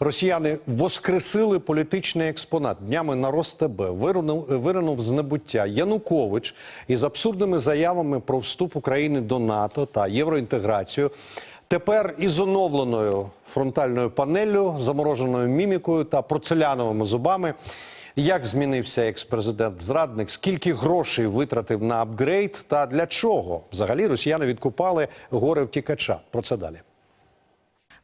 Росіяни воскресили політичний експонат. Днями на РосТБ виринув, виринув з небуття Янукович із абсурдними заявами про вступ України до НАТО та євроінтеграцію. Тепер із оновленою фронтальною панеллю, замороженою мімікою та порцеляновими зубами. Як змінився екс-президент зрадник? Скільки грошей витратив на апгрейд та для чого взагалі росіяни відкупали горе втікача? Про це далі.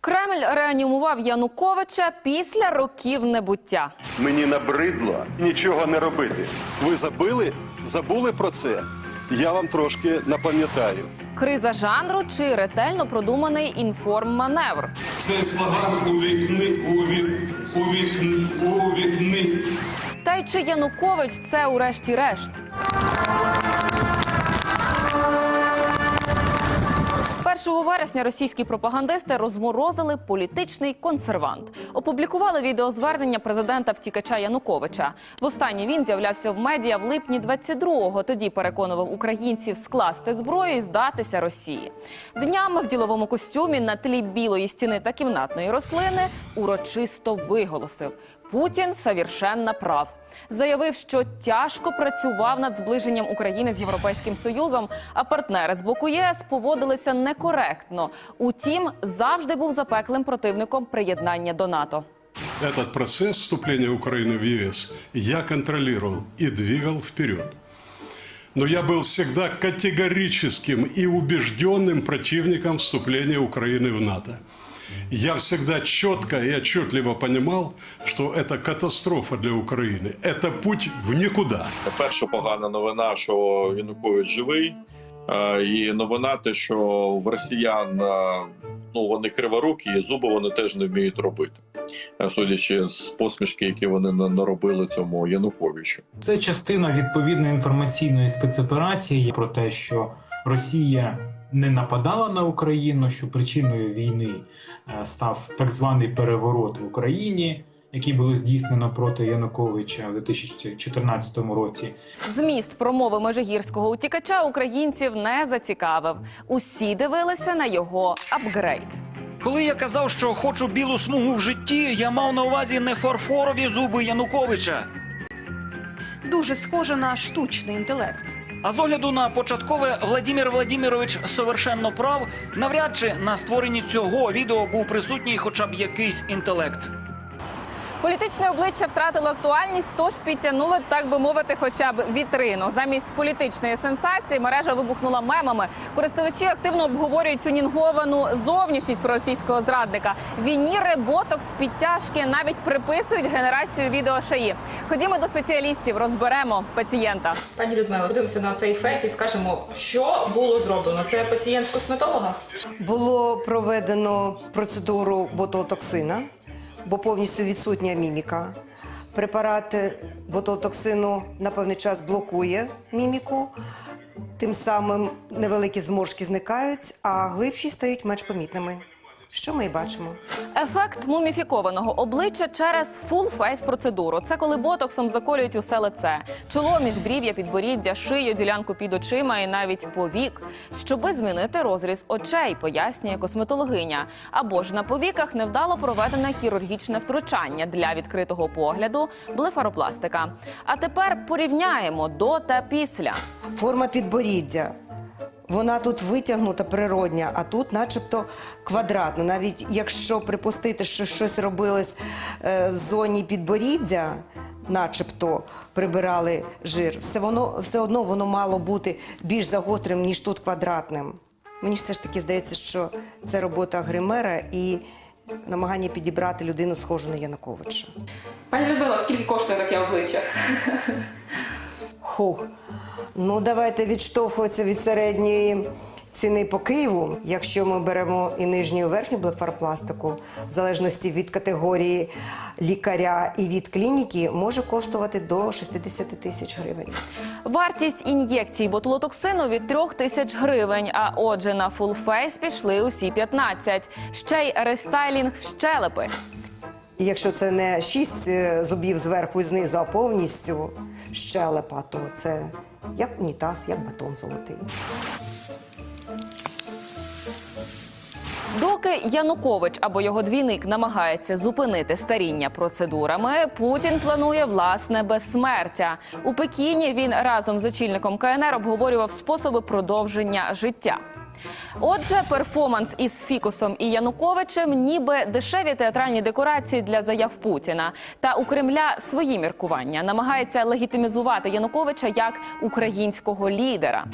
Кремль реанімував Януковича після років небуття. Мені набридло нічого не робити. Ви забили? Забули про це? Я вам трошки напам'ятаю. Криза жанру чи ретельно продуманий інформ-маневр. Цей слоган у вікни, у вік, у вікни, у вікни. Та й чи Янукович це урешті-решт? 1 вересня російські пропагандисти розморозили політичний консервант. Опублікували відеозвернення президента втікача Януковича. Востаннє він з'являвся в медіа в липні 22-го. Тоді переконував українців скласти зброю і здатися Росії. Днями в діловому костюмі на тлі білої стіни та кімнатної рослини урочисто виголосив: Путін совершенно прав Заявив, що тяжко працював над зближенням України з Європейським Союзом, а партнери з боку єС поводилися некоректно. Утім, завжди був запеклим противником приєднання до НАТО. Этот процесс вступления Украины в ЕС я контролировал и двигал вперед. Но я был всегда категорическим и убежденным противником вступления Украины в НАТО. Я всегда четко и отчетливо понимал, что это катастрофа для Украины. Это путь в никуда. Перша погана новина, що Янукович живий. Е, І новина, те, що в росіян е, ну вони криворукі, і зуби вони теж не вміють робити, Е, судячи з посмішки, які вони на- наробили цьому Януковичу. Це частина відповідної інформаційної спецоперації про те, що Росія не нападала на Україну, що причиною війни е, став так званий переворот в Україні, який було здійснено проти Януковича у 2014 році. Зміст промови межигірського утікача українців не зацікавив. Усі дивилися на його апгрейд. Коли я казав, що хочу білу смугу в житті, я мав на увазі не фарфорові зуби Януковича. дуже схоже на штучний інтелект. А з огляду на початкове Владимир Владимирович совершенно прав, навряд чи на створенні цього відео був присутній хоча б якийсь інтелект. Політичне обличчя втратило актуальність, тож підтягнули, так би мовити, хоча б вітрину. Замість політичної сенсації мережа вибухнула мемами. Користувачі активно обговорюють тюнінговану зовнішність проросійського зрадника. Вініри, ботокс, підтяжки навіть приписують генерацію відео шаї. Ходімо до спеціалістів, розберемо пацієнта. Пані Людмила, дивимося на цей фейс і скажемо, що було зроблено. Це пацієнт косметолога. Було проведено процедуру ботулотоксина, бо повністю відсутня міміка. Препарат ботулотоксину на певний час блокує міміку, тим самим невеликі зморшки зникають, а глибші стають менш помітними. Що ми і бачимо. Ефект муміфікованого обличчя через фул-фейс процедуру. Це коли ботоксом заколюють усе лице, чоло, міжбрів'я, підборіддя, шию, ділянку під очима і навіть повік, щоби змінити розріз очей, пояснює косметологиня. Або ж на повіках невдало проведене хірургічне втручання для відкритого погляду, блефаропластика. А тепер порівняємо до та після. Форма підборіддя. Вона тут витягнута природня, а тут, начебто, квадратна. Навіть якщо припустити, що щось робилось е, в зоні підборіддя, начебто прибирали жир, все, воно, все одно воно мало бути більш загострим, ніж тут квадратним. Мені все ж таки здається, що це робота гримера і намагання підібрати людину, схожу на Януковича. Пані Людмила, скільки коштує таке обличчя? Хух. Ну, давайте відштовхуватися від середньої ціни по Києву. Якщо ми беремо і нижню і верхню блефаропластику, в залежності від категорії лікаря і від клініки, може коштувати до 60 тисяч гривень. Вартість ін'єкцій ботулотоксину від трьох тисяч гривень. А отже, на фулфейс пішли усі 15. Ще й рестайлінг щелепи. І якщо це не шість е, зубів зверху і знизу, а повністю щелепа, то це як унітаз, як батон золотий. Доки Янукович або його двійник намагається зупинити старіння процедурами, Путін планує власне безсмертя. У Пекіні він разом з очільником КНР обговорював способи продовження життя. Отже, перформанс із Фікусом і Януковичем, ніби дешеві театральні декорації для заяв Путіна. Та у Кремля свої міркування намагається легітимізувати Януковича як українського лідера.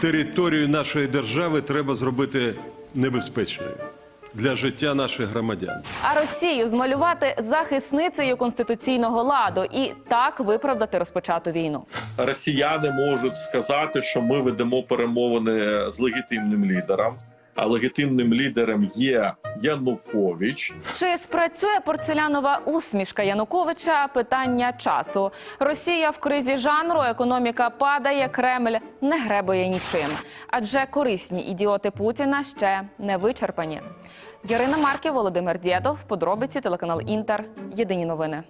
Територію нашої держави треба зробити небезпечною для життя наших громадян. А Росію змалювати захисницею конституційного ладу і так виправдати розпочату війну. Росіяни можуть сказати, що ми ведемо перемовини з легітимним лідером. А легітимним лідером є Янукович. Чи спрацює порцелянова усмішка Януковича? Питання часу. Росія в кризі жанру, економіка падає, Кремль не гребує нічим. Адже корисні ідіоти Путіна ще не вичерпані. Ярина Марків, Володимир Дєдов, подробиці телеканал Інтер. Єдині новини.